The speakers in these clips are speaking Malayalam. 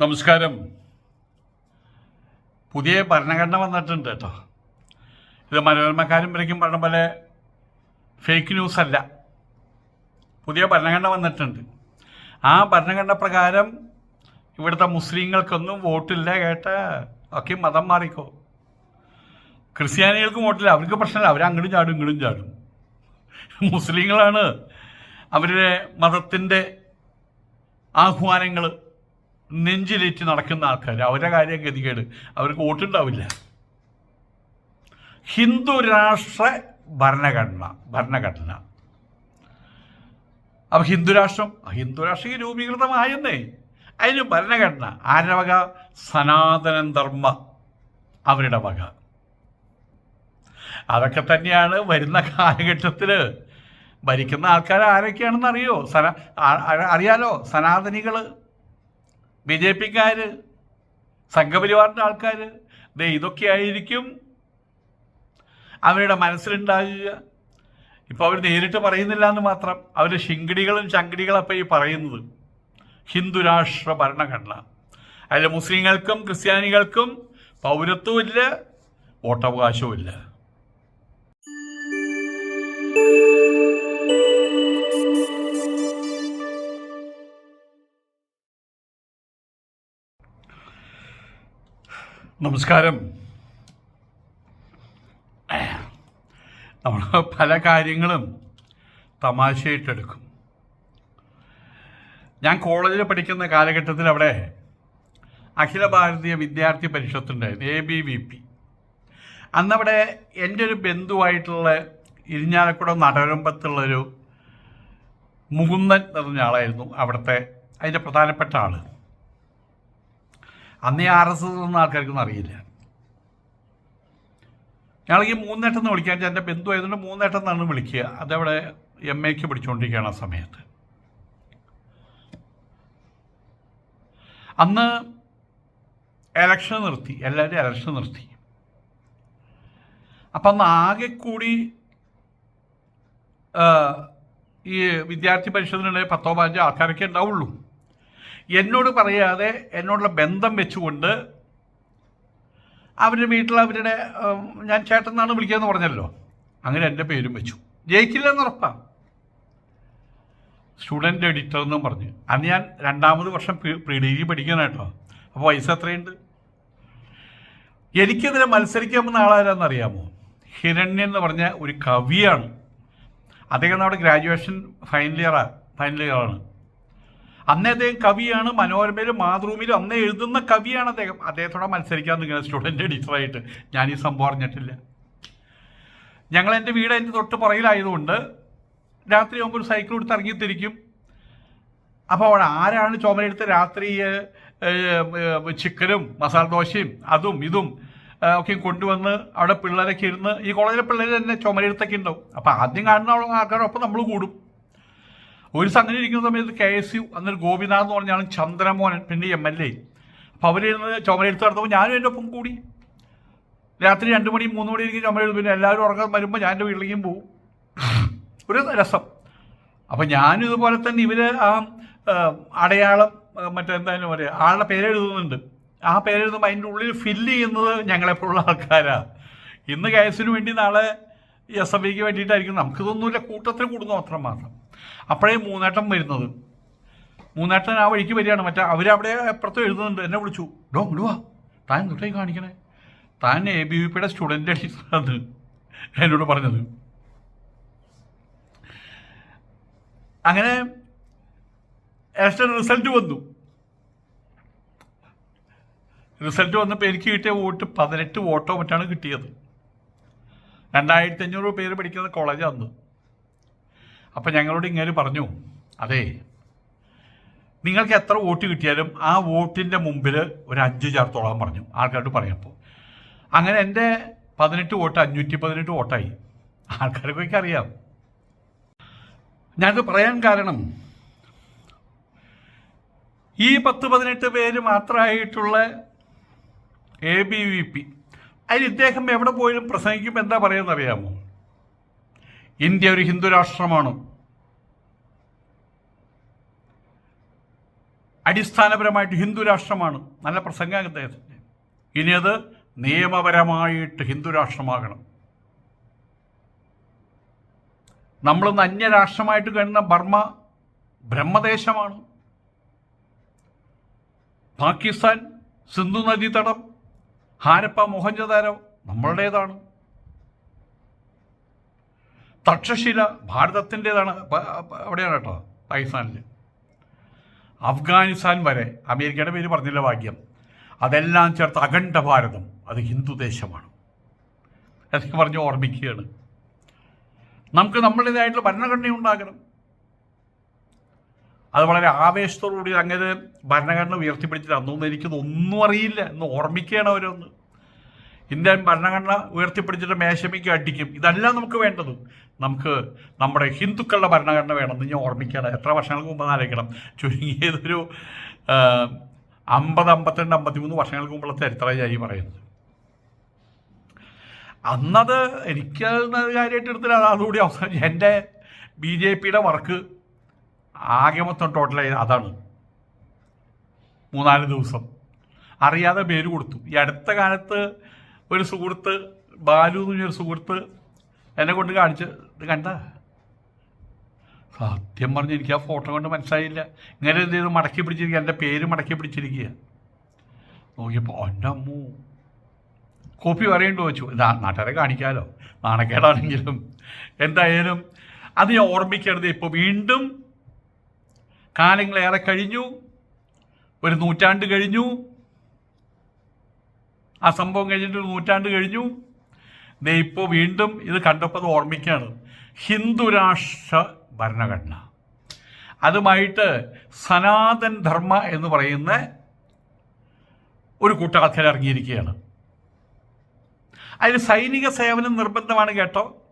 നമസ്കാരം. പുതിയ ഭരണഘടന വന്നിട്ടുണ്ട് കേട്ടോ. ഇത് മനോരമക്കാരും വരയ്ക്കും പറഞ്ഞ പോലെ ഫേക്ക് ന്യൂസ് അല്ല. പുതിയ ഭരണഘടന വന്നിട്ടുണ്ട്. ആ ഭരണഘടന പ്രകാരം ഇവിടുത്തെ മുസ്ലിങ്ങൾക്കൊന്നും വോട്ടില്ല കേട്ട ഒക്കെ മതം മാറിക്കോ. ക്രിസ്ത്യാനികൾക്കും വോട്ടില്ല. അവർക്ക് പ്രശ്നമില്ല. അവർ അങ്ങോട്ടും ചാടും ഇങ്ങോട്ടും ചാടും. മുസ്ലിങ്ങളാണ് അവരുടെ മതത്തിന്റെ ആഹ്വാനങ്ങൾ നെഞ്ചിലേറ്റ് നടക്കുന്ന ആൾക്കാർ അവരുടെ കാര്യം ഗതികേട്. അവർക്ക് വോട്ടുണ്ടാവില്ല. ഹിന്ദു രാഷ്ട്ര ഭരണഘടന ഭരണഘടന. അപ്പം ഹിന്ദുരാഷ്ട്രം ഹിന്ദുരാഷ്ട്രം രൂപീകൃതമായെന്നേ. അതിന് ഭരണഘടന ആരുടെ വക? സനാതന ധർമ്മ അവരുടെ വക. അതൊക്കെ തന്നെയാണ് വരുന്ന കാലഘട്ടത്തിൽ ഭരിക്കുന്ന ആൾക്കാർ ആരൊക്കെയാണെന്ന് അറിയോ സന അറിയാലോ? സനാതനികൾ ബി ജെ പിക്കാർ സംഘപരിവാറിന്റെ ആൾക്കാർ ദേ ഇതൊക്കെ ആയിരിക്കും അവരുടെ മനസ്സിലുണ്ടാകുക. ഇപ്പോൾ അവർ നേരിട്ട് പറയുന്നില്ല എന്ന് മാത്രം അവർ ശിങ്കിടികളും ചങ്കിടികളും അപ്പം ഈ പറയുന്നത് ഹിന്ദുരാഷ്ട്ര ഭരണഘടന. അതിൽ മുസ്ലിങ്ങൾക്കും ക്രിസ്ത്യാനികൾക്കും പൗരത്വമില്ല വോട്ടവകാശവുമില്ല. നമസ്കാരം. നമ്മൾ പല കാര്യങ്ങളും തമാശയായിട്ടെടുക്കും. ഞാൻ കോളേജിൽ പഠിക്കുന്ന കാലഘട്ടത്തിൽ അവിടെ അഖില ഭാരതീയ വിദ്യാർത്ഥി പരിഷത്തുണ്ടായിരുന്നു എ ബി വി പി. അന്നവിടെ എന്റെ ഒരു ബന്ധുവായിട്ടുള്ള ഇരിഞ്ഞാലക്കുടം നടരമ്പത്തുള്ളൊരു മുകുന്ദൻ പറഞ്ഞ ആളായിരുന്നു അവിടുത്തെ അതിന്റെ പ്രധാനപ്പെട്ട ആൾ അന്ന് ആർ എസ് എസ് ഒന്നും ആൾക്കാർക്കൊന്നും അറിയില്ല. ഞങ്ങൾ ഈ മൂന്നേട്ടം എന്ന് വിളിക്കാൻ എന്റെ ബന്ധു ആയതുകൊണ്ട് മൂന്നേട്ടം എന്നാണ് വിളിക്കുക. അതവിടെ എം എക്ക് പിടിച്ചുകൊണ്ടിരിക്കുകയാണ് ആ സമയത്ത്. അന്ന് എലക്ഷൻ നിർത്തി. എല്ലാവരും എലക്ഷൻ നിർത്തി. അപ്പം അന്ന് ആകെ കൂടി ഈ വിദ്യാർത്ഥി പരിഷത്തിനുള്ള പത്തോ പതിനഞ്ചോ ആൾക്കാരൊക്കെ ഉണ്ടാവുള്ളൂ. എന്നോട് പറയാതെ എന്നോടുള്ള ബന്ധം വെച്ചുകൊണ്ട് അവരുടെ വീട്ടിൽ അവരുടെ ഞാൻ ചേട്ടൻ എന്നാണ് വിളിക്കുകയെന്ന് പറഞ്ഞല്ലോ. അങ്ങനെ എന്റെ പേരും വെച്ചു. ജയിക്കില്ലെന്ന് ഉറപ്പാണ് സ്റ്റുഡന്റ് എഡിറ്റർ എന്നും പറഞ്ഞ്. അന്ന് ഞാൻ രണ്ടാമത് വർഷം പ്രീ ഡിഗ്രി പഠിക്കണം കേട്ടോ അപ്പോൾ പൈസ എത്രയുണ്ട്? എനിക്കെതിരെ മത്സരിക്കാമെന്ന ആളാരാന്നറിയാമോ ഹിരണ്യൻ എന്ന് പറഞ്ഞ ഒരു കവിയാണ്. അദ്ദേഹം നമ്മുടെ ഗ്രാജുവേഷൻ ഫൈനൽ ഇയറാണ് ഫൈനൽ ഇയറാണ് അന്നേ അദ്ദേഹം കവിയാണ് മനോരമയിലും മാതൃഭൂമിയിലും അന്നേ എഴുതുന്ന കവിയാണ് അദ്ദേഹം. അദ്ദേഹത്തോടെ മത്സരിക്കാൻ നിങ്ങൾ സ്റ്റുഡന്റ് എഡിറ്ററായിട്ട് ഞാൻ ഈ സംഭവം അറിഞ്ഞിട്ടില്ല. ഞങ്ങൾ എന്റെ വീട് എന്റെ തൊട്ട് പുറകിലായതുകൊണ്ട് രാത്രി ആകുമ്പോൾ ഒരു സൈക്കിൾ എടുത്ത് ഇറങ്ങിത്തിരിക്കും അപ്പോൾ അവിടെ ആരാണ് ചുമരെടുത്ത് രാത്രി ചിക്കനും മസാല ദോശയും അതും ഇതും ഒക്കെ കൊണ്ടുവന്ന് അവിടെ പിള്ളേരൊക്കെ ഇരുന്ന് ഈ കോളേജിലെ പിള്ളേർ തന്നെ ചുമരെടുത്തൊക്കെ ഉണ്ടാവും. അപ്പോൾ ആദ്യം കാണുന്ന ആൾക്കാരൊപ്പം നമ്മൾ കൂടും. ഒരു സംഗതി ഇരിക്കുന്ന സമയത്ത് കെ എസ് യു അന്നൊരു ഗോപിനാഥ് എന്ന് പറഞ്ഞാണ് ചന്ദ്രമോഹൻ പിന്നെ എം എൽ എ. അപ്പോൾ അവരിരുന്ന് ചുമരെടുത്ത് നടത്തുമ്പോൾ ഞാനും എന്റെ ഒപ്പം കൂടി. രാത്രി രണ്ട് മണി മൂന്ന് മണി എനിക്ക് ചുമരെഴുതും പിന്നെ എല്ലാവരും ഉറങ്ങാൻ വരുമ്പോൾ ഞാൻ എന്റെ വീട്ടിലേക്കും പോകും ഒരു രസം. അപ്പം ഞാനും ഇതുപോലെ തന്നെ ഇവർ ആ അടയാളം മറ്റെന്തായാലും പറയുക ആളുടെ പേരെഴുതുന്നുണ്ട്. ആ പേരെഴുതുമ്പോൾ അതിന്റെ ഉള്ളിൽ ഫില്ല് ചെയ്യുന്നത് ഞങ്ങളെപ്പോലുള്ള ആൾക്കാരാണ് ഇന്ന് കേസിന് വേണ്ടി നാളെ എസ് എഫ് ഐക്ക് വേണ്ടിയിട്ടായിരിക്കും. നമുക്കിതൊന്നുമില്ല കൂട്ടത്തിൽ കൂടുന്നു മാത്രം മാത്രം. അപ്പോഴേ മൂന്നേട്ടം വരുന്നത്. മൂന്നേട്ടൻ ആ വഴിക്ക് വരികയാണ്. മറ്റേ അവരവിടെ അപ്പുറത്ത് എഴുതുന്നുണ്ട്. എന്നെ വിളിച്ചു. ഡോ ഇങ്ങോട്ട് താൻ തൊട്ടേ കാണിക്കണേ? താൻ എ ബി വി പിയുടെ സ്റ്റുഡന്റ് ആണ് എന്നോട് പറഞ്ഞത്. അങ്ങനെ റിസൾട്ട് വന്നു. റിസൾട്ട് വന്നപ്പോൾ എനിക്ക് കിട്ടിയ വോട്ട് പതിനെട്ട് വോട്ടോ മറ്റാണ് കിട്ടിയത്? രണ്ടായിരത്തി അഞ്ഞൂറ് പേര് പഠിക്കുന്ന കോളേജ് അന്ന്. അപ്പം ഞങ്ങളോട് ഇങ്ങനെ പറഞ്ഞു അതെ നിങ്ങൾക്ക് എത്ര വോട്ട് കിട്ടിയാലും ആ വോട്ടിന്റെ മുമ്പിൽ ഒരു അഞ്ച് ചേർത്തോളാൻ പറഞ്ഞു. ആൾക്കാരോട് പറഞ്ഞപ്പോൾ അങ്ങനെ എന്റെ പതിനെട്ട് വോട്ട് അഞ്ഞൂറ്റി പതിനെട്ട് വോട്ടായി. ആൾക്കാർക്കൊക്കെ അറിയാം. ഞാനത് പറയാൻ കാരണം ഈ പത്ത് പതിനെട്ട് പേര് മാത്രമായിട്ടുള്ള എ ബി വി പി അതിൽ ഇദ്ദേഹം എവിടെ പോയാലും പ്രസംഗിക്കുമ്പോൾ എന്താ പറയുന്നത് അറിയാമോ ഇന്ത്യ ഒരു ഹിന്ദു രാഷ്ട്രമാണ്. അടിസ്ഥാനപരമായിട്ട് ഹിന്ദു രാഷ്ട്രമാണ്. നല്ല പ്രസംഗം അദ്ദേഹത്തിന്റെ. ഇനി അത് നിയമപരമായിട്ട് ഹിന്ദു രാഷ്ട്രമാകണം. നമ്മളിന്ന് അന്യരാഷ്ട്രമായിട്ട് കഴിഞ്ഞ ബർമ്മ ബ്രഹ്മദേശമാണ്. പാകിസ്ഥാൻ സിന്ധു നദീതടം ഹാരപ്പ മോഹൻജദാരോ നമ്മളുടേതാണ്. തക്ഷശില ഭാരതത്തിന്റെതാണ്. അവിടെയാണ് കേട്ടോ പാകിസ്ഥാനിൽ അഫ്ഗാനിസ്ഥാൻ വരെ അമേരിക്കയുടെ പേര് പറഞ്ഞില്ല ഭാഗ്യം. അതെല്ലാം ചേർത്ത് അഖണ്ഡ ഭാരതം അത് ഹിന്ദു ദേശമാണ്. എന്നൊക്കെ പറഞ്ഞ് ഓർമ്മിക്കുകയാണ്. നമുക്ക് നമ്മളുടേതായിട്ടുള്ള ഭരണഘടന ഉണ്ടാകണം അത് വളരെ ആവേശത്തോടുകൂടി അങ്ങനെ ഭരണഘടന ഉയർത്തിപ്പിടിച്ചിട്ട് അന്നൊന്നും എനിക്കത് ഒന്നും അറിയില്ല. എന്ന് ഓർമ്മിക്കുകയാണ് അവരൊന്ന്. ഇന്ത്യൻ ഭരണഘടന ഉയർത്തിപ്പിടിച്ചിട്ട് മേശമിക്ക് അടിക്കും. ഇതല്ല നമുക്ക് വേണ്ടത്. നമുക്ക് നമ്മുടെ ഹിന്ദുക്കളുടെ ഭരണഘടന വേണമെന്ന് ഞാൻ ഓർമ്മിക്കുകയാണ്. എത്ര വർഷങ്ങൾക്ക് മുമ്പ് ആലോചിക്കണം. ചുരുങ്ങിയതൊരു അമ്പത് അമ്പത്തിരണ്ട് അമ്പത്തിമൂന്ന് വർഷങ്ങൾക്ക് മുമ്പുള്ള ചരിത്രമായി പറയുന്നത്. അന്നത് എനിക്ക് കാര്യമായിട്ട് എടുത്തില്ല. അതുകൂടി അവസാനം എന്റെ ബി ജെ പിയുടെ വർക്ക് ആകെ മൊത്തം ടോട്ടലായി അതാണ്. മൂന്നാൽ ദിവസം. അറിയാതെ പേര് കൊടുത്തു. ഈ അടുത്ത കാലത്ത് ഒരു സുഹൃത്ത് ബാലു എന്ന് പറഞ്ഞൊരു സുഹൃത്ത് എന്നെ കൊണ്ട് കാണിച്ച് ഇത് കണ്ട? സത്യം പറഞ്ഞ് എനിക്ക് ആ ഫോട്ടോ കൊണ്ട് മനസ്സിലായില്ല. ഇങ്ങനെ എന്ത് മടക്കി പിടിച്ചിരിക്കുക. എന്റെ പേര് മടക്കി പിടിച്ചിരിക്കുക. നോക്കിയപ്പോൾ എന്റെ അമ്മു. കോപ്പി പറയേണ്ടി വെച്ചു ഇതാ നാട്ടുകാരെ കാണിക്കാമല്ലോ നാണക്കേടാണെങ്കിലും എന്തായാലും. അത് ഞാൻ ഓർമ്മിക്കരുത് ഇപ്പോൾ വീണ്ടും കാലങ്ങളേറെ കഴിഞ്ഞു. ഒരു നൂറ്റാണ്ട് കഴിഞ്ഞു. ആ സംഭവം കഴിഞ്ഞിട്ട് ഒരു നൂറ്റാണ്ട് കഴിഞ്ഞു. ദേ ഇപ്പോൾ വീണ്ടും ഇത് കണ്ടപ്പോൾ അത് ഓർമ്മിക്കുകയാണ്. ഹിന്ദുരാഷ്ട്ര ഭരണഘടന. അതുമായിട്ട് സനാതൻ ധർമ്മ എന്ന് പറയുന്ന ഒരു കൂട്ടം ആൾക്കാർ ഇറങ്ങിയിരിക്കുകയാണ്. അതിന് സൈനിക സേവനം നിർബന്ധമാണ് കേട്ടോ.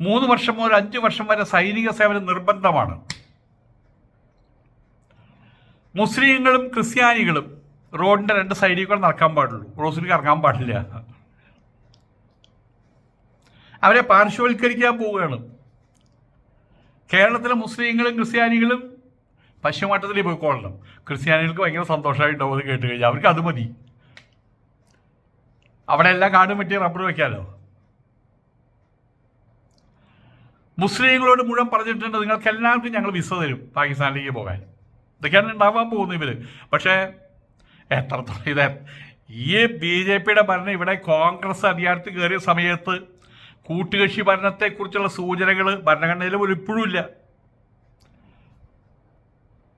മൂന്ന് വർഷം മുതൽ അഞ്ച് വർഷം വരെ സൈനിക സേവനം നിർബന്ധമാണ്. മുസ്ലിങ്ങളും ക്രിസ്ത്യാനികളും റോഡിന്റെ രണ്ട് സൈഡിൽ നടക്കാൻ പാടുള്ളൂ. റോസിലേക്ക് ഇറങ്ങാൻ പാടില്ല. അവരെ പാർശ്വവൽക്കരിക്കാൻ പോവുകയാണ്. കേരളത്തിലെ മുസ്ലിങ്ങളും ക്രിസ്ത്യാനികളും പശ്ചിമഘട്ടത്തിൽ പോയിക്കൊള്ളണം ക്രിസ്ത്യാനികൾക്ക് ഭയങ്കര സന്തോഷമായിട്ടുണ്ടാവും അത് കേട്ട് കഴിഞ്ഞാൽ അവർക്ക് അത് മതി. അവിടെ എല്ലാം കാടും വെട്ടി റബ്ബർ വെക്കാലോ? മുസ്ലിങ്ങളോട് മുഴുവൻ പറഞ്ഞിട്ടുണ്ട്. നിങ്ങൾക്ക് എല്ലാവർക്കും ഞങ്ങൾ വിസ തരും പാകിസ്ഥാനിലേക്ക് പോകാൻ. ഇതൊക്കെയാണ് ഉണ്ടാവാൻ പോകുന്നത് ഇവർ പക്ഷേ എത്രത്തോളം ഇത് ഈ ബി ജെ പിയുടെ ഭരണം ഇവിടെ കോൺഗ്രസ് അധികാരത്തിൽ കയറിയ സമയത്ത് കൂട്ടുകക്ഷി ഭരണത്തെക്കുറിച്ചുള്ള സൂചനകൾ ഭരണഘടനയിൽ ഒരു ഇപ്പോഴും ഇല്ല.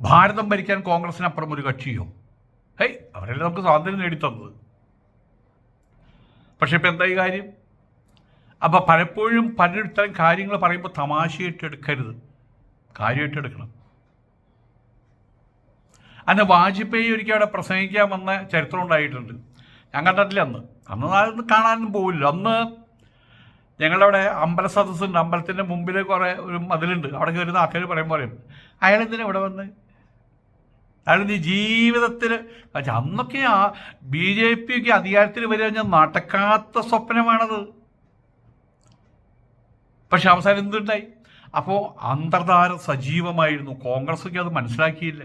ഭാരതം ഭരിക്കാൻ കോൺഗ്രസിനപ്പുറം ഒരു കക്ഷിയോ? ഹേയ് അവരെല്ലാം നമുക്ക് സ്വാതന്ത്ര്യം നേടിത്തന്നത്. പക്ഷെ ഇപ്പം ഈ കാര്യം? അപ്പോൾ പലപ്പോഴും പലരും കാര്യങ്ങൾ പറയുമ്പോൾ തമാശയായിട്ട് എടുക്കരുത് കാര്യമായിട്ട് എടുക്കണം അന്ന് വാജ്പേയി ഒരിക്കൽ അവിടെ പ്രസംഗിക്കാൻ വന്ന ചരിത്രം ഉണ്ടായിട്ടുണ്ട്. ഞാൻ കണ്ടിട്ടില്ല അന്ന്. അന്ന് അതൊന്നും കാണാനൊന്നും പോവില്ല. അന്ന് ഞങ്ങളവിടെ അമ്പല സദസ്സുണ്ട്. അമ്പലത്തിന്റെ മുമ്പിൽ കുറേ ഒരു മതിലുണ്ട്. അവിടെ കയറുന്ന ആൾക്കാർ പറയുമ്പോൾ പറയും അയാൾ എന്തിനാ ഇവിടെ വന്ന്? അയാൾ നീ ജീവിതത്തിൽ അന്നൊക്കെ ആ ബി ജെ പി ഒക്കെ അധികാരത്തിൽ വരിക നടക്കാത്ത സ്വപ്നമാണത്. പക്ഷെ അവസാനം എന്തുണ്ടായി? അപ്പോൾ അന്തർധാര സജീവമായിരുന്നു. കോൺഗ്രസ്സൊക്കെ അത് മനസ്സിലാക്കിയില്ല.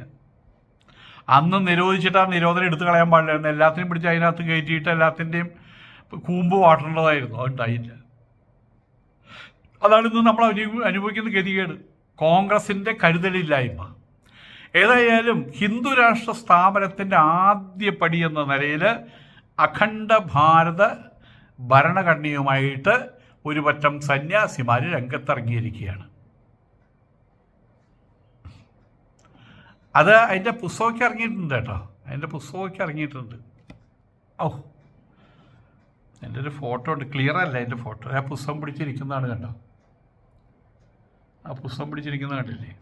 അന്ന് നിരോധിച്ചിട്ട് ആ നിരോധനം എടുത്തു കളയാൻ പാടില്ലായിരുന്നു. എല്ലാത്തിനും പിടിച്ച് അതിനകത്ത് കയറ്റിയിട്ട് എല്ലാത്തിന്റെയും കൂമ്പ് വാട്ടേണ്ടതായിരുന്നു. അതുണ്ടായില്ല അതാണ് ഇന്ന് നമ്മൾ അനു അനുഭവിക്കുന്ന ഗതികേട്. കോൺഗ്രസിന്റെ കരുതലില്ലായ്മ. ഏതായാലും ഹിന്ദു രാഷ്ട്ര സ്ഥാപനത്തിന്റെ ആദ്യ പടി എന്ന നിലയിൽ അഖണ്ഡ ഭാരത ഭരണഘടനയുമായിട്ട് ഒരു പറ്റം സന്യാസിമാർ രംഗത്തിറങ്ങിയിരിക്കുകയാണ്. അത് അതിന്റെ പുസ്തകമൊക്കെ ഇറങ്ങിയിട്ടുണ്ട് കേട്ടോ. അതിന്റെ പുസ്തകമൊക്കെ ഇറങ്ങിയിട്ടുണ്ട്. ഓ എന്റെ ഒരു ഫോട്ടോ ഉണ്ട്. ക്ലിയർ അല്ല എന്റെ ഫോട്ടോ. ആ പുസ്തകം പിടിച്ചിരിക്കുന്നതാണ് കേട്ടോ. ആ പുസ്തകം പിടിച്ചിരിക്കുന്നത് കണ്ടില്ലേ?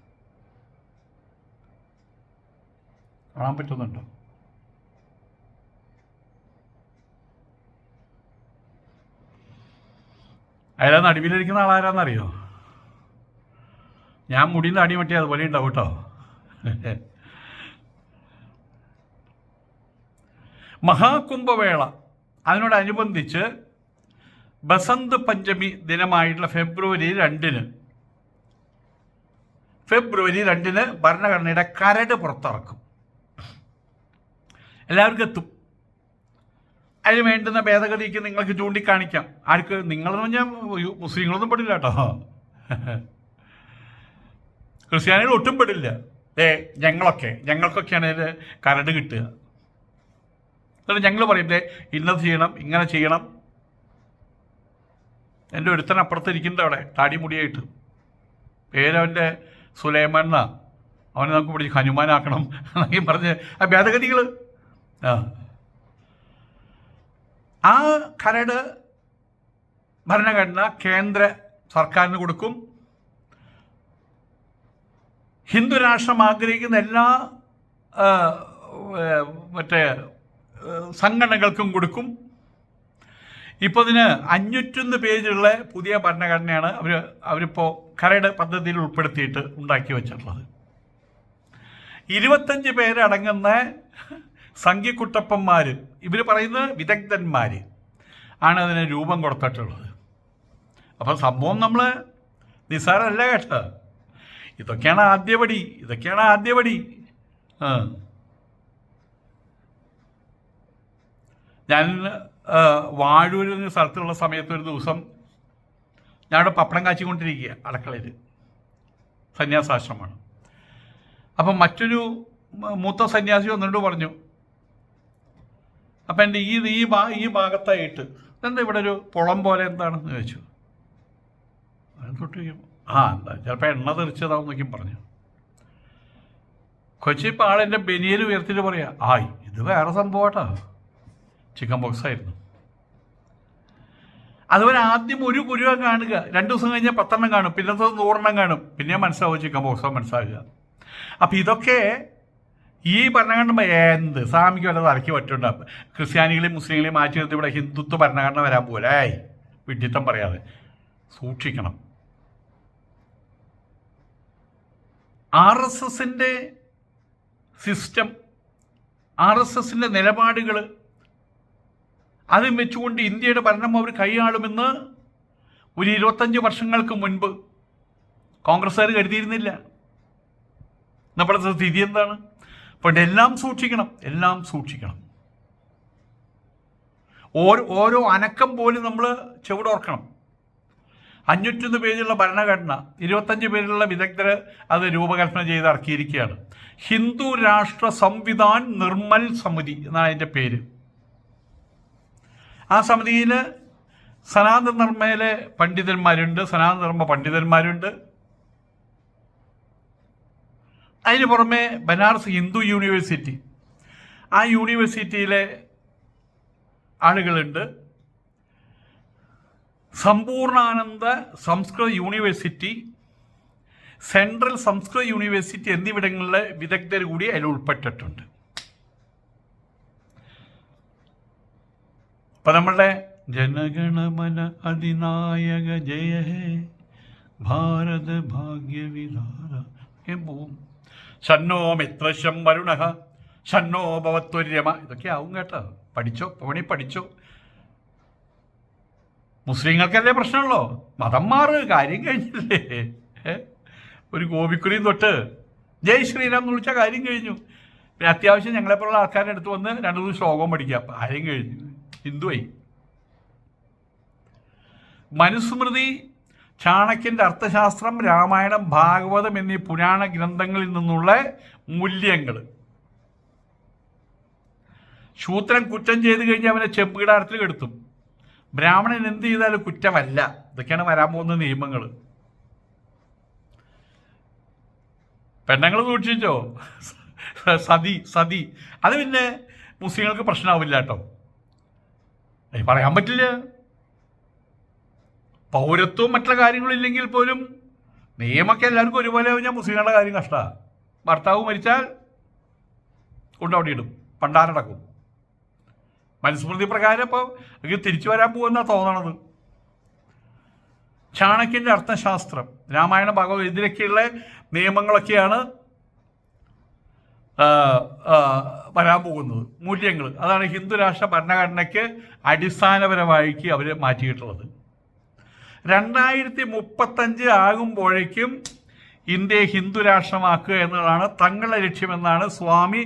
കാണാൻ പറ്റുന്നുണ്ടോ? അയാളെ നടുവിലിരിക്കുന്ന ആളാരാന്നറിയോ? ഞാൻ മുടിയിൽ അടി മറ്റേ അതുപോലെ ഉണ്ടാവും കേട്ടോ. മഹാകുംഭവേള അതിനോടനുബന്ധിച്ച് ബസന്ത് പഞ്ചമി ദിനമായിട്ടുള്ള ഫെബ്രുവരി രണ്ടിന് ഫെബ്രുവരി രണ്ടിന് ഭരണഘടനയുടെ കരട് പുറത്തിറക്കും. എല്ലാവർക്കും എത്തും. അതിന് വേണ്ടുന്ന ഭേദഗതിക്ക് നിങ്ങൾക്ക് ചൂണ്ടിക്കാണിക്കാം. ആർക്ക്? നിങ്ങളെന്ന് പറഞ്ഞാൽ മുസ്ലിങ്ങളൊന്നും പെടില്ല കേട്ടോ. ക്രിസ്ത്യാനികൾ ഒട്ടും പെടില്ല. ഏ ഞങ്ങളൊക്കെ ഞങ്ങൾക്കൊക്കെയാണ് ഇതിൽ കരട് കിട്ടുക. എന്നിട്ട് ഞങ്ങൾ പറയും ദേ ഇന്നത് ചെയ്യണം ഇങ്ങനെ ചെയ്യണം. എന്റെ ഒരുത്തൻ അപ്പുറത്തിരിക്കുന്നുണ്ട് അവിടെ താടി മുടിയായിട്ട് പേരവന്റെ സുലൈമാൻ എന്നാ. അവനെ നമുക്ക് പിടിച്ച് ഹനുമാനാക്കണം എന്നൊക്കെ പറഞ്ഞ് ആ ഭേദഗതികൾ ആ. ആ കരട് ഭരണഘടന കേന്ദ്ര സർക്കാരിന് കൊടുക്കും. ഹിന്ദു രാഷ്ട്രം ആഗ്രഹിക്കുന്ന എല്ലാ മറ്റേ സംഘടനകൾക്കും കൊടുക്കും. ഇപ്പോൾ ഇതിന് അഞ്ഞൂറ്റൊന്ന് പേജുള്ള പുതിയ ഭരണഘടനയാണ് അവർ അവരിപ്പോൾ കരട് പദ്ധതിയിൽ ഉൾപ്പെടുത്തിയിട്ട് ഉണ്ടാക്കി വെച്ചിട്ടുള്ളത്. ഇരുപത്തഞ്ച് പേരടങ്ങുന്ന സംഖ്യക്കുട്ടപ്പന്മാർ ഇവർ പറയുന്നത് വിദഗ്ധന്മാർ ആണ് അതിന് രൂപം കൊടുത്തിട്ടുള്ളത്. അപ്പം സംഭവം നമ്മൾ നിസ്സാരമല്ല കേട്ടോ. ഇതൊക്കെയാണ് ആദ്യപടി ഇതൊക്കെയാണ് ആദ്യപടി ഞാൻ വാഴൂരിൽ നിന്ന് സ്ഥലത്തുള്ള സമയത്ത് ഒരു ദിവസം ഞാനവിടെ പപ്പടം കാച്ചിക്കൊണ്ടിരിക്കുക അടുക്കളയിൽ സന്യാസാശ്രമമാണ്. അപ്പം മറ്റൊരു മൂത്ത സന്യാസി വന്നിട്ട് പറഞ്ഞു അപ്പം എന്റെ ഈ ഈ ഭാ ഈ ഭാഗത്തായിട്ട് എന്താ ഇവിടെ ഒരു പുളം പോലെ എന്താണെന്ന് ചോദിച്ചു. തൊട്ട് ആ എന്താ ചിലപ്പോൾ എണ്ണ തെറിച്ചതാവും പറഞ്ഞു. കൊച്ചി ഇപ്പോൾ ആളെന്റെ ബനിയൽ ഉയർത്തിട്ട് പറയാ ആയി ഇത് വേറെ സംഭവമാട്ടാ. ചിക്കൻ ബോക്സ് ആയിരുന്നു. അതുപോലെ ആദ്യം ഒരു കുരുവ കാണുക. രണ്ട് ദിവസം കഴിഞ്ഞാൽ പത്തെണ്ണം കാണും. പിന്നത്തെ നൂറെണ്ണം കാണും. പിന്നെ മനസ്സിലാവും ചിക്കൻ ബോക്സോ മനസ്സിലാകുക അപ്പം ഇതൊക്കെ ഈ ഭരണഘടന എന്ത്? സ്വാമിക്ക് വല്ല തലയ്ക്ക് പറ്റുണ്ട ക്രിസ്ത്യാനികളെയും മുസ്ലിങ്ങളെയും മാറ്റി നിർത്തി ഇവിടെ ഹിന്ദുത്വ ഭരണഘടന വരാൻ പോലെ ഏയ് പറയാതെ. സൂക്ഷിക്കണം. ആർ എസ് എസിന്റെ സിസ്റ്റം ആർ എസ് എസിന്റെ നിലപാടുകൾ അതും വെച്ചുകൊണ്ട് ഇന്ത്യയുടെ ഭരണം അവർ കൈയാളുമെന്ന് ഒരു ഇരുപത്തഞ്ച് വർഷങ്ങൾക്ക് മുൻപ് കോൺഗ്രസ്സുകാർ കരുതിയിരുന്നില്ല. നമ്മുടെ സ്ഥിതി എന്താണ്? അപ്പോൾ എല്ലാം സൂക്ഷിക്കണം എല്ലാം സൂക്ഷിക്കണം. ഓരോ ഓരോ അനക്കം പോലും നമ്മൾ ചെവിടോർക്കണം. അഞ്ഞൂറ്റൊന്ന് പേജുള്ള ഭരണഘടന ഇരുപത്തഞ്ച് പേരിലുള്ള വിദഗ്ധർ അത് രൂപകൽപ്പന ചെയ്ത് ഇറക്കിയിരിക്കുകയാണ്. ഹിന്ദു രാഷ്ട്ര സംവിധാൻ നിർമ്മൽ സമിതി എന്നാണ് അതിന്റെ പേര്. ആ സമിതിയിൽ സനാതനർമ്മയിലെ പണ്ഡിതന്മാരുണ്ട് സനാതനർമ്മ പണ്ഡിതന്മാരുണ്ട്. അതിന് പുറമെ ബനാറസ് ഹിന്ദു യൂണിവേഴ്സിറ്റി. ആ യൂണിവേഴ്സിറ്റിയിലെ ആളുകളുണ്ട്. സമ്പൂർണാനന്ദ സംസ്കൃത യൂണിവേഴ്സിറ്റി സെൻട്രൽ സംസ്കൃത യൂണിവേഴ്സിറ്റി എന്നിവിടങ്ങളിലെ വിദഗ്ധർ കൂടി അതിൽ ഉൾപ്പെട്ടിട്ടുണ്ട്. അപ്പം നമ്മളുടെ ജനഗണമന അതിനായക ജയ ഹേ ഭാരത ഭാഗ്യവിധാര ഷണ്ണോ മിത്രശം വരുണ. ഷണ്ണോ ഭവത്വര്യമ. ഇതൊക്കെ ആവും കേട്ടോ. പഠിച്ചോ പണി പഠിച്ചോ. മുസ്ലിങ്ങൾക്കല്ലേ പ്രശ്നമുള്ളോ? മതം മാറ് കാര്യം കഴിഞ്ഞില്ലേ? ഒരു ഗോപിക്കുരിയും തൊട്ട് ജയ് ശ്രീരാം എന്ന് വിളിച്ചാൽ കാര്യം കഴിഞ്ഞു. പിന്നെ അത്യാവശ്യം ഞങ്ങളെപ്പോലുള്ള ആൾക്കാരുടെ അടുത്ത് വന്ന് രണ്ട് മൂന്ന് ശ്ലോകം പഠിക്കുക അപ്പം കാര്യം കഴിഞ്ഞു. ഹിന്ദുവായി. മനുസ്മൃതി ചാണക്യന്റെ അർത്ഥശാസ്ത്രം രാമായണം ഭാഗവതം എന്നീ പുരാണ ഗ്രന്ഥങ്ങളിൽ നിന്നുള്ള മൂല്യങ്ങൾ. ശൂദ്രൻ കുറ്റം ചെയ്ത് കഴിഞ്ഞാൽ അവനെ ചെമ്പുകിടാരത്തിൽ കെടുത്തും. ബ്രാഹ്മണൻ എന്ത് ചെയ്താലും കുറ്റമല്ല. ഇതൊക്കെയാണ് വരാൻ പോകുന്ന നിയമങ്ങൾ. പെണ്ണുങ്ങൾ സൂക്ഷിച്ചോ? സതി സതി. അത് പിന്നെ മുസ്ലിങ്ങൾക്ക് പ്രശ്നമാവില്ല കേട്ടോ. പറയാൻ പറ്റില്ല. പൗരത്വവും മറ്റുള്ള കാര്യങ്ങളില്ലെങ്കിൽ പോലും നിയമൊക്കെ എല്ലാവർക്കും ഒരുപോലെ കഴിഞ്ഞാൽ മുസ്ലിങ്ങളുടെ കാര്യം കഷ്ടമാണ് ഭർത്താവ് മരിച്ചാൽ കൊണ്ടവിടെ ഇടും. പണ്ടാരടക്കും. മനുസ്മൃതി പ്രകാരം ഇപ്പോൾ എനിക്ക് തിരിച്ചു വരാൻ പോകുമെന്നാണ് തോന്നണത്. ചാണക്യന്റെ അർത്ഥശാസ്ത്രം രാമായണ ഭാഗവത് ഇതിലൊക്കെയുള്ള നിയമങ്ങളൊക്കെയാണ് വരാൻ പോകുന്നത്. മൂല്യങ്ങൾ അതാണ് ഹിന്ദു രാഷ്ട്ര ഭരണഘടനയ്ക്ക് അടിസ്ഥാനപരമായിട്ട് അവർ മാറ്റിയിട്ടുള്ളത്. രണ്ടായിരത്തി മുപ്പത്തഞ്ച് ആകുമ്പോഴേക്കും ഇന്ത്യയെ ഹിന്ദു രാഷ്ട്രമാക്കുക എന്നതാണ് തങ്ങളുടെ ലക്ഷ്യമെന്നാണ് സ്വാമി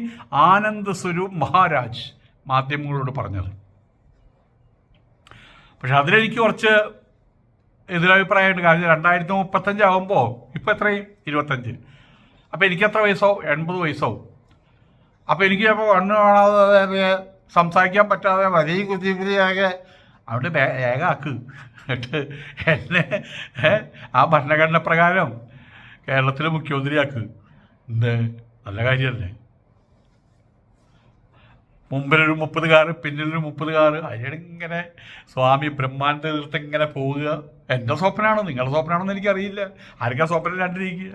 ആനന്ദ് സ്വരൂപ് മഹാരാജ് മാധ്യമങ്ങളോട് പറഞ്ഞത്. പക്ഷെ അതിലെനിക്ക് കുറച്ച് എതിരഭിപ്രായമുണ്ട് കാരണം രണ്ടായിരത്തി മുപ്പത്തഞ്ച് ആകുമ്പോൾ ഇപ്പം എത്രയും ഇരുപത്തഞ്ച്. അപ്പോൾ എനിക്ക് എത്ര വയസ്സാവും എൺപത് വയസ്സാവും അപ്പോൾ എനിക്ക് ചിലപ്പോൾ കണ്ണ് കാണാതെ സംസാരിക്കാൻ പറ്റാതെ വലിയ കുത്തിക്കുതിയാകെ അവിടെ വേഗാക്ക് എന്നിട്ട് എന്നെ ആ ഭരണഘടന പ്രകാരം കേരളത്തിലെ മുഖ്യമന്ത്രിയാക്ക്. എന്ത് നല്ല കാര്യമല്ലേ മുമ്പിലൊരു മുപ്പത് കാറ് പിന്നിലൊരു മുപ്പത് കാറ് അതിനിങ്ങനെ സ്വാമി ബ്രഹ്മാനന്ദ തീർത്ത് ഇങ്ങനെ പോവുക. എന്റെ സ്വപ്നമാണോ നിങ്ങളുടെ സ്വപ്നമാണോ എന്ന് എനിക്കറിയില്ല. ആർക്കാ സ്വപ്നം രണ്ടിരിക്കുക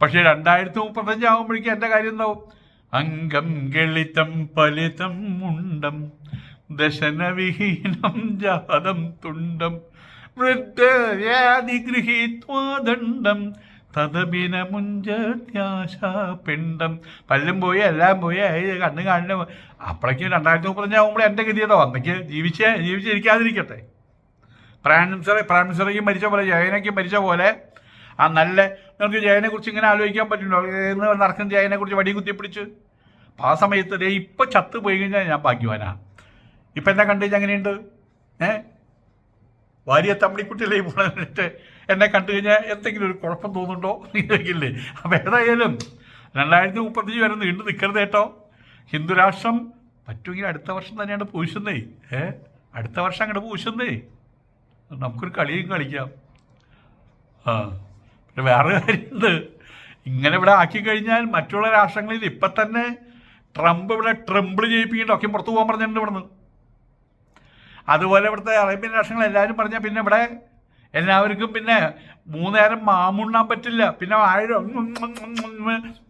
പക്ഷേ രണ്ടായിരത്തി മുപ്പത്തഞ്ച് ആകുമ്പോഴേക്കും എന്റെ കാര്യം എന്താവും? അംഗം ഗളിതം ഫലിതം മുണ്ടം ദശനവിഹീനം ജാതം തുണ്ടം. വൃദ്ധയാതിഗൃഹീത്വാദണ്ഡം തദപിന മുഞ്ചാശാപിണ്ടം പല്ലും പോയി എല്ലാം പോയി കണ്ണു കാണുന്ന അപ്പോഴേക്കും രണ്ടായിരത്തി മുപ്പത്തഞ്ച് ആകുമ്പോൾ എന്റെ ഗതിയതോ അന്നേക്ക് ജീവിച്ച് ജീവിച്ചിരിക്കാതിരിക്കട്ടെ. പ്രാൻ മിനിസ്റ്റർ പ്രാൻ മിനിസ്റ്ററേക്കും മരിച്ച പോലെ ജയനയ്ക്കും മരിച്ച പോലെ ആ നല്ല നിങ്ങൾക്ക് ജയനെ കുറിച്ച് ഇങ്ങനെ ആലോചിക്കാൻ പറ്റുമല്ലോ എന്ന് നടക്കുന്ന ജയനെ കുറിച്ച് വടി കുത്തിപ്പിടിച്ച് ആ സമയത്ത് ഇപ്പൊ ചത്ത് പോയി കഴിഞ്ഞാൽ ഞാൻ ഭാഗ്യവാനാ. ഇപ്പം എന്താ കണ്ടു കഴിഞ്ഞാൽ എങ്ങനെയുണ്ട് ഏ? ഭാര്യ തമ്മിക്കുട്ടിയിലേക്ക് ഈ പോണിട്ട് എന്നെ കണ്ടു കഴിഞ്ഞാൽ എന്തെങ്കിലും ഒരു കുഴപ്പം തോന്നുന്നുണ്ടോ? ചോദിക്കില്ലേ അപ്പം ഏതായാലും രണ്ടായിരത്തി മുപ്പത്തഞ്ച് വരെ നീണ്ടു നിൽക്കരുത് കേട്ടോ. ഹിന്ദുരാഷ്ട്രം പറ്റുമെങ്കിൽ അടുത്ത വർഷം തന്നെയാണ് പൂശുന്നേ. ഏ? അടുത്ത വർഷം അങ്ങോട്ട് പൂശുന്നേ. നമുക്കൊരു കളിയും കളിക്കാം. ആ. പിന്നെ വേറെ കാര്യമുണ്ട്. ഇങ്ങനെ ഇവിടെ ആക്കി കഴിഞ്ഞാൽ മറ്റുള്ള രാഷ്ട്രങ്ങളിൽ ഇപ്പം തന്നെ ട്രംപ് ഇവിടെ ട്രംപിൾ ചെയ്യിപ്പിക്കേണ്ട ഒക്കെ പുറത്തു പോകാൻ പറഞ്ഞിട്ടുണ്ട് ഇവിടുന്ന്. അതുപോലെ ഇവിടുത്തെ അറേബ്യൻ രാഷ്ട്രങ്ങൾ എല്ലാവരും പറഞ്ഞാൽ പിന്നെ ഇവിടെ എല്ലാവർക്കും പിന്നെ മൂന്നേരം മാമുണ്ണാൻ പറ്റില്ല. പിന്നെ ആയിരം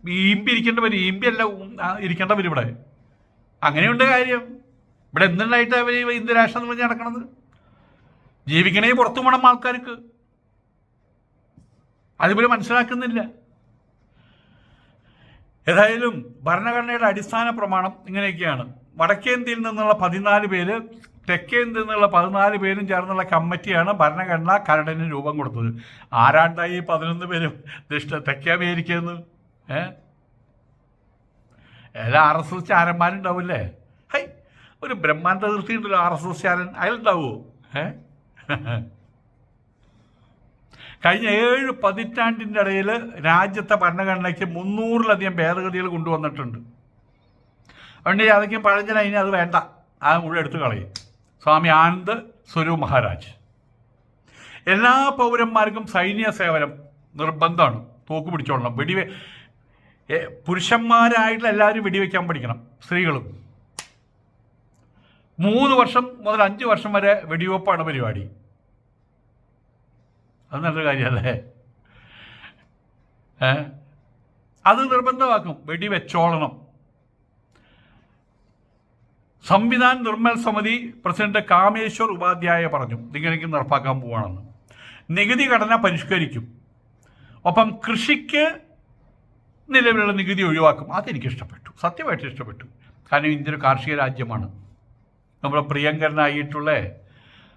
ഈമ്പി ഇരിക്കേണ്ട ഈമ്പിയല്ല ഈമ്പി അല്ല ഇരിക്കേണ്ട വരും ഇവിടെ. അങ്ങനെയുണ്ട് കാര്യം. ഇവിടെ എന്തുണ്ടായിട്ട് അവർ ഇന്ത്യ രാഷ്ട്രം പറഞ്ഞ് നടക്കണത്? ജീവിക്കണേ പുറത്തു പോകണം ആൾക്കാർക്ക്. അതുപോലെ മനസ്സിലാക്കുന്നില്ല. ഏതായാലും ഭരണഘടനയുടെ അടിസ്ഥാന പ്രമാണം ഇങ്ങനെയൊക്കെയാണ്. വടക്കേന്ത്യയിൽ നിന്നുള്ള പതിനാല് പേര് തെക്കേന്ത്യയിൽ നിന്നുള്ള പതിനാല് പേരും ചേർന്നുള്ള കമ്മിറ്റിയാണ് ഭരണഘടനാ കരടിന് രൂപം കൊടുത്തത്. ആരാണ്ടായി പതിനൊന്ന് പേരും? ദക്ഷിണ തെക്കേ അമേരിക്കയിൽ നിന്ന് ഏ? എല്ലാ ആർ എസ് എസ് ചാരന്മാരുണ്ടാവില്ലേ? ഹൈ ഒരു ബ്രഹ്മാണ്ട തീർത്തി ഉണ്ടല്ലോ ആർ എസ് എസ് ചാരൻ. അയാളുണ്ടാവുമോ കഴിഞ്ഞ ഏഴ് പതിറ്റാണ്ടിന്റെ ഇടയിൽ രാജ്യത്തെ ഭരണഘടനയ്ക്ക് മുന്നൂറിലധികം ഭേദഗതികൾ കൊണ്ടുവന്നിട്ടുണ്ട്. അതുകൊണ്ട് അതൊക്കെ പഴഞ്ചനായി അത് വേണ്ട. ആ മുഴുവൻ എടുത്തു കളയും. സ്വാമി ആനന്ദ് സ്വരൂപ് മഹാരാജ്. എല്ലാ പൗരന്മാർക്കും സൈന്യ സേവനം നിർബന്ധമാണ്. തോക്ക് പിടിച്ചോളണം. വെടിവെ പുരുഷന്മാരായിട്ടുള്ള എല്ലാവരും വെടിവെക്കാൻ പഠിക്കണം. സ്ത്രീകളും. മൂന്ന് വർഷം മുതൽ അഞ്ച് വർഷം വരെ വെടിവെപ്പാണ് പരിപാടി. അത് നല്ലൊരു കാര്യമല്ലേ അത് നിർബന്ധമാക്കും. വെടിവെച്ചോളണം. സംവിധാൻ നിർമ്മൽ സമിതി പ്രസിഡന്റ് കാമേശ്വർ ഉപാധ്യായ പറഞ്ഞു. ഇതിങ്ങനെയൊക്കെ നടപ്പാക്കാൻ പോവാണെന്ന്. നികുതി ഘടന പരിഷ്കരിക്കും. ഒപ്പം കൃഷിക്ക് നിലവിലുള്ള നികുതി ഒഴിവാക്കും. അതെനിക്ക് ഇഷ്ടപ്പെട്ടു സത്യമായിട്ട് ഇഷ്ടപ്പെട്ടു. കാരണം ഇന്ത്യ ഒരു കാർഷിക രാജ്യമാണ്. നമ്മുടെ പ്രിയങ്കരനായിട്ടുള്ള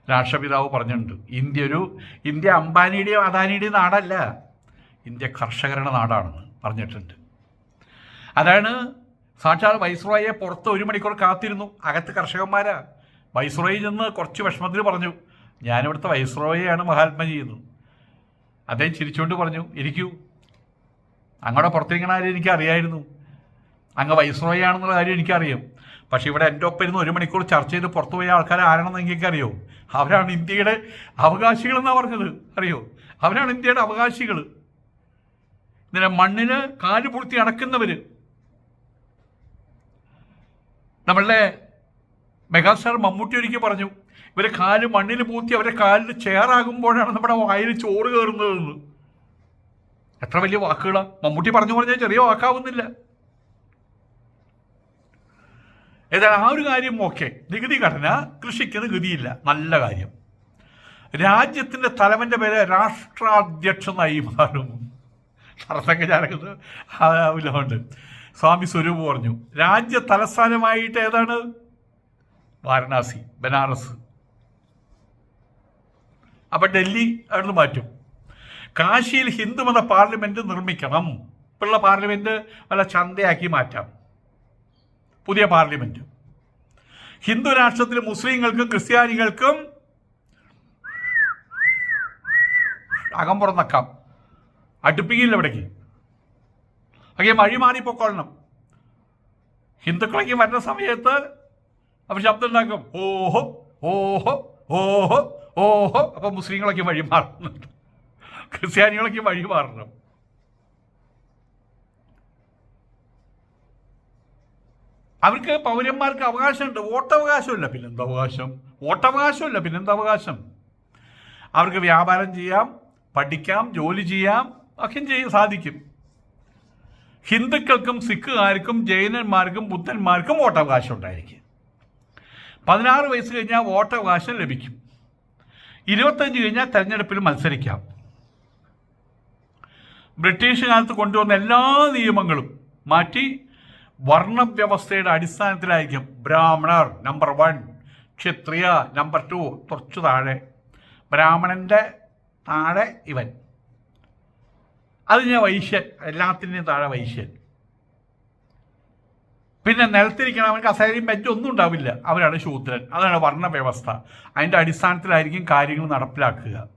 രാഷ്ട്രപിതാവ് പറഞ്ഞിട്ടുണ്ട്. ഇന്ത്യ ഒരു ഇന്ത്യ അംബാനിയുടെയും അദാനിയുടെയും നാടല്ല. ഇന്ത്യ കർഷകരുടെ നാടാണെന്ന് പറഞ്ഞിട്ടുണ്ട്. അതാണ് സാക്ഷാൽ വൈസ്രോയെ പുറത്ത് ഒരു മണിക്കൂർ കാത്തിരുന്നു. അകത്ത് കർഷകന്മാരാ. വൈസ്രോയിൽ നിന്ന് കുറച്ച് വിഷമത്തിൽ പറഞ്ഞു ഞാനിവിടുത്തെ വൈസ്രോയെയാണ് മഹാത്മ ചെയ്യുന്നത്. അദ്ദേഹം ചിരിച്ചുകൊണ്ട് പറഞ്ഞു ഇരിക്കൂ. അങ്ങോട്ട് പുറത്തിരിക്കണ കാര്യം എനിക്ക് അറിയായിരുന്നു അങ്ങ് വൈസ്രോയാണെന്നുള്ള കാര്യം എനിക്കറിയാം. പക്ഷേ ഇവിടെ എന്റെ ഒപ്പം ഇരുന്ന് ഒരു മണിക്കൂർ ചർച്ച ചെയ്ത് പുറത്തു പോയ ആൾക്കാർ ആരാണെന്ന് എനിക്കറിയോ അവരാണ് ഇന്ത്യയുടെ അവകാശികളെന്നാണ് പറഞ്ഞത്. അറിയോ? അവരാണ് ഇന്ത്യയുടെ അവകാശികൾ ഇങ്ങനെ മണ്ണിന് കാൽ പൂഴ്ത്തി അടക്കുന്നവർ നമ്മളുടെ മെഗാസ്റ്റാർ മമ്മൂട്ടി ഒരിക്കൽ പറഞ്ഞു ഇവരെ കാൽ മണ്ണിൽ പൂത്തി അവരെ കാലിൽ ചെയറാകുമ്പോഴാണ് നമ്മുടെ വായിൽ ചോറ് കയറുന്നതെന്ന് എത്ര വലിയ വാക്കുകളാണ് മമ്മൂട്ടി പറഞ്ഞു പറഞ്ഞാൽ ചെറിയ വാക്കാവുന്നില്ല. ഏതായാലും ആ ഒരു കാര്യം ഓക്കെ. നികുതി ഘടന കൃഷിക്ക് നികുതിയില്ല നല്ല കാര്യം. രാജ്യത്തിന്റെ തലവന്റെ പേര് രാഷ്ട്രാധ്യക്ഷനായി മാറും. അർത്ഥമൊക്കെ ഞാനത് ആവില്ലുണ്ട് സ്വാമി സ്വരൂപ് പറഞ്ഞു രാജ്യ തലസ്ഥാനമായിട്ട് ഏതാണ്? വാരണാസി ബനാറസ്. അപ്പം ഡൽഹി അവിടുന്ന് മാറ്റും. കാശിയിൽ ഹിന്ദുമത പാർലമെന്റ് നിർമ്മിക്കണം. ഇപ്പോഴുള്ള പാർലമെന്റ് വല്ല ചന്തയാക്കി മാറ്റാം. പുതിയ പാർലമെന്റ്. ഹിന്ദു രാഷ്ട്രത്തിൽ മുസ്ലിങ്ങൾക്കും ക്രിസ്ത്യാനികൾക്കും അകം പുറന്നക്കാം അടുപ്പിക്കില്ല ഇവിടേക്ക് അങ്ങനെ വഴി പൊക്കോളണം. ഹിന്ദുക്കളേക്ക് വരുന്ന സമയത്ത് അവർ ശബ്ദം ഉണ്ടാക്കും. ഓഹോ ഓഹോ ഓഹോ ഓഹോ. അപ്പൊ മുസ്ലിങ്ങളൊക്കെ വഴി മാറുന്നുണ്ട് ക്രിസ്ത്യാനികളൊക്കെ വഴി മാറണം. അവർക്ക് പൗരന്മാർക്ക് അവകാശമുണ്ട്. വോട്ടവകാശമില്ല. പിന്നെന്താ അവകാശം വോട്ടവകാശമില്ല. പിന്നെന്താ അവകാശം അവർക്ക് വ്യാപാരം ചെയ്യാം പഠിക്കാം ജോലി ചെയ്യാം ഒക്കെ ചെയ്യാൻ സാധിക്കും. ഹിന്ദുക്കൾക്കും സിഖുകാർക്കും ജൈനന്മാർക്കും ബുദ്ധന്മാർക്കും വോട്ടവകാശം ഉണ്ടായിരിക്കും പതിനാറ് വയസ്സ് കഴിഞ്ഞാൽ വോട്ടവകാശം ലഭിക്കും. ഇരുപത്തഞ്ച് കഴിഞ്ഞാൽ തെരഞ്ഞെടുപ്പിൽ മത്സരിക്കാം. ബ്രിട്ടീഷ് കാലത്ത് കൊണ്ടുവന്ന എല്ലാ നിയമങ്ങളും മാറ്റി വർണവ്യവസ്ഥയുടെ അടിസ്ഥാനത്തിലായിരിക്കും ബ്രാഹ്മണർ നമ്പർ വൺ ക്ഷത്രിയ നമ്പർ ടു കുറച്ചു താഴെ. ബ്രാഹ്മണന്റെ താഴെ ഇവൻ. അത് ഞാൻ വൈശ്യൻ എല്ലാത്തിന്റെയും താഴെ വൈശ്യൻ. പിന്നെ നിലത്തിരിക്കണം അവർക്ക് കസേരയും ബെഞ്ചും ഒന്നും ഉണ്ടാവില്ല. അവരാണ് ശൂദ്രൻ. അതാണ് വർണ വ്യവസ്ഥ അതിന്റെ അടിസ്ഥാനത്തിലായിരിക്കും കാര്യങ്ങൾ നടപ്പിലാക്കുക.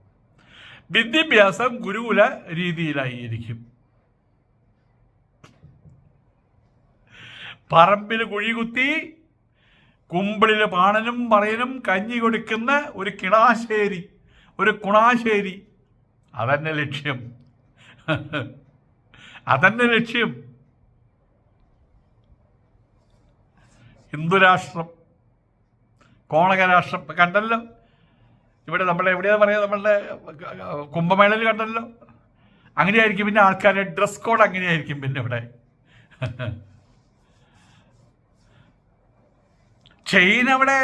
വിദ്യാഭ്യാസം ഗുരുകുല രീതിയിലായിരിക്കും. പറമ്പിൽ കുഴികുത്തി കുമ്പിളിൽ പാണനും പറയനും കഞ്ഞി കൊടുക്കുന്ന ഒരു കിണാശേരി ഒരു കുണാശേരി അതന്നെ ലക്ഷ്യം. അതന്നെ ലക്ഷ്യം. ഹിന്ദുരാഷ്ട്രം കോണകരാഷ്ട്രം കണ്ടല്ലോ. ഇവിടെ നമ്മൾ എവിടെയാ പറയാ നമ്മളുടെ കുംഭമേളയിൽ കണ്ടല്ലോ. അങ്ങനെയായിരിക്കും പിന്നെ ആൾക്കാരുടെ ഡ്രസ് കോഡ് അങ്ങനെയായിരിക്കും പിന്നെ ഇവിടെ. ചൈന അവിടെ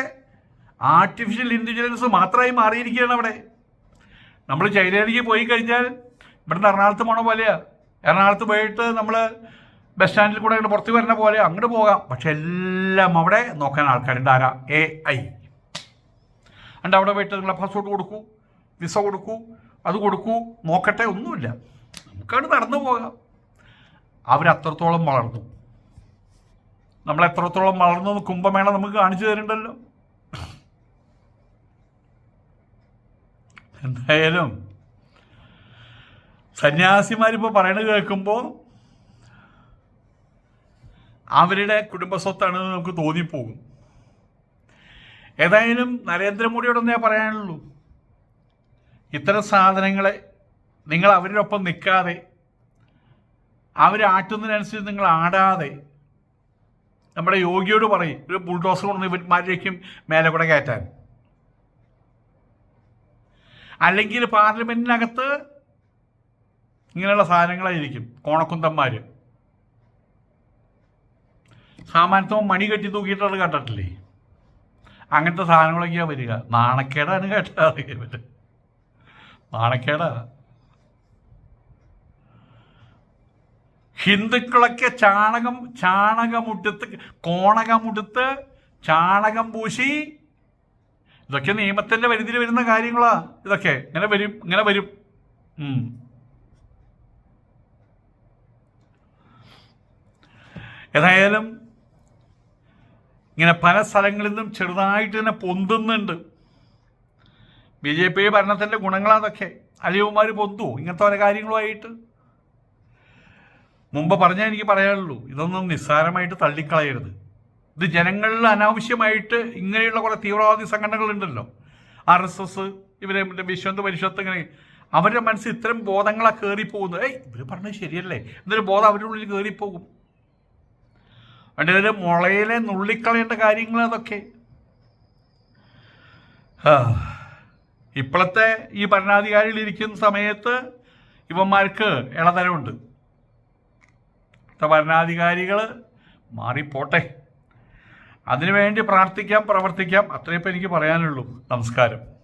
ആർട്ടിഫിഷ്യൽ ഇന്റലിജൻസ് മാത്രമായി മാറിയിരിക്കുകയാണ് അവിടെ. നമ്മൾ ചൈനയിലേക്ക് പോയി കഴിഞ്ഞാൽ ഇവിടുന്ന് എറണാകുളത്ത് പോണ പോലെയാ. എറണാകുളത്ത് പോയിട്ട് നമ്മൾ ബസ് സ്റ്റാൻഡിൽ കൂടെ ഇങ്ങനെ പുറത്ത് വരുന്ന പോലെ അങ്ങോട്ട് പോകാം. പക്ഷെ എല്ലാം അവിടെ നോക്കാൻ ആൾക്കാരുണ്ട്. ആരാ? എ ഐ അണ്ട് അവിടെ പോയിട്ട് നിങ്ങളെ പാസ്പോർട്ട് കൊടുക്കൂ. വിസ കൊടുക്കൂ. അത് കൊടുക്കൂ. നോക്കട്ടെ. ഒന്നുമില്ല. നമുക്കവിടെ നടന്നു പോകാം. അവരത്രത്തോളം വളർന്നു. നമ്മൾ എത്രത്തോളം വളർന്നു കുംഭമേള നമുക്ക് കാണിച്ചു തരുന്നുണ്ടല്ലോ എന്തായാലും സന്യാസിമാരിപ്പോൾ പറയണത് കേൾക്കുമ്പോൾ അവരുടെ കുടുംബസ്വത്താണെന്ന് നമുക്ക് തോന്നിപ്പോകും. ഏതായാലും നരേന്ദ്രമോദിയോടൊന്നേ പറയാനുള്ളൂ. ഇത്തരം സാധനങ്ങളെ നിങ്ങൾ അവരുടെ ഒപ്പം നിൽക്കാതെ അവരാട്ടുന്നതിനനുസരിച്ച് നിങ്ങൾ ആടാതെ നമ്മുടെ യോഗിയോട് പറയും ഒരു ബുൾഡോസർ കൊണ്ട് ഇവന്മാരിലേക്കും മേലെ കൂടെ കയറ്റാൻ. അല്ലെങ്കിൽ പാർലമെന്റിനകത്ത് ഇങ്ങനെയുള്ള സാധനങ്ങളായിരിക്കും കോണക്കുന്തന്മാർ സാമാനത്തോ മണി കെട്ടി തൂക്കിയിട്ടുള്ള കേട്ടിട്ടില്ലേ അങ്ങനത്തെ സാധനങ്ങളൊക്കെയാണ് വരിക. നാണക്കേടാണ് കേട്ടത് നാണക്കേടാ. ഹിന്ദുക്കളൊക്കെ ചാണകം ചാണകമുട്ടത്ത് കോണകമുടുത്ത് ചാണകം പൂശി. ഇതൊക്കെ നിയമത്തിന്റെ പരിധിയിൽ വരുന്ന കാര്യങ്ങളാ. ഇതൊക്കെ ഇങ്ങനെ വരും ഇങ്ങനെ വരും. ഏതായാലും ഇങ്ങനെ പല സ്ഥലങ്ങളിൽ നിന്നും ചെറുതായിട്ട് തന്നെ പൊന്തുന്നുണ്ട്. ബി ജെ പി ഭരണത്തിന്റെ ഗുണങ്ങളാതൊക്കെ അലിയവന്മാർ പൊന്തു ഇങ്ങനത്തെ ഓരോ കാര്യങ്ങളുമായിട്ട്? മുമ്പ് പറഞ്ഞാൽ എനിക്ക് പറയാനുള്ളൂ ഇതൊന്നും നിസ്സാരമായിട്ട് തള്ളിക്കളയരുത്. ഇത് ജനങ്ങളിൽ അനാവശ്യമായിട്ട് ഇങ്ങനെയുള്ള കുറേ തീവ്രവാദി സംഘടനകളുണ്ടല്ലോ. ആർ എസ് എസ് ഇവരെ വിശ്വന്ത പരിഷത്ത് ഇങ്ങനെ അവരുടെ മനസ്സിൽ ഇത്തരം ബോധങ്ങളാണ് കയറിപ്പോകുന്നത് ഏയ് ഇവർ പറഞ്ഞത് ശരിയല്ലേ? എന്നൊരു ബോധം അവരുടെ ഉള്ളിൽ കയറിപ്പോകും അതിൽ മുളയിലെ നുള്ളിക്കളയേണ്ട കാര്യങ്ങൾ അതൊക്കെ. ഇപ്പോഴത്തെ ഈ ഭരണാധികാരികൾ ഇരിക്കുന്ന സമയത്ത് ഇവന്മാർക്ക് ഇളതരമുണ്ട് ഭരണാധികാരികൾ മാറിപ്പോട്ടെ. അതിനുവേണ്ടി പ്രാർത്ഥിക്കാം പ്രവർത്തിക്കാം. അത്രയപ്പോൾ എനിക്ക് പറയാനുള്ളൂ. നമസ്കാരം.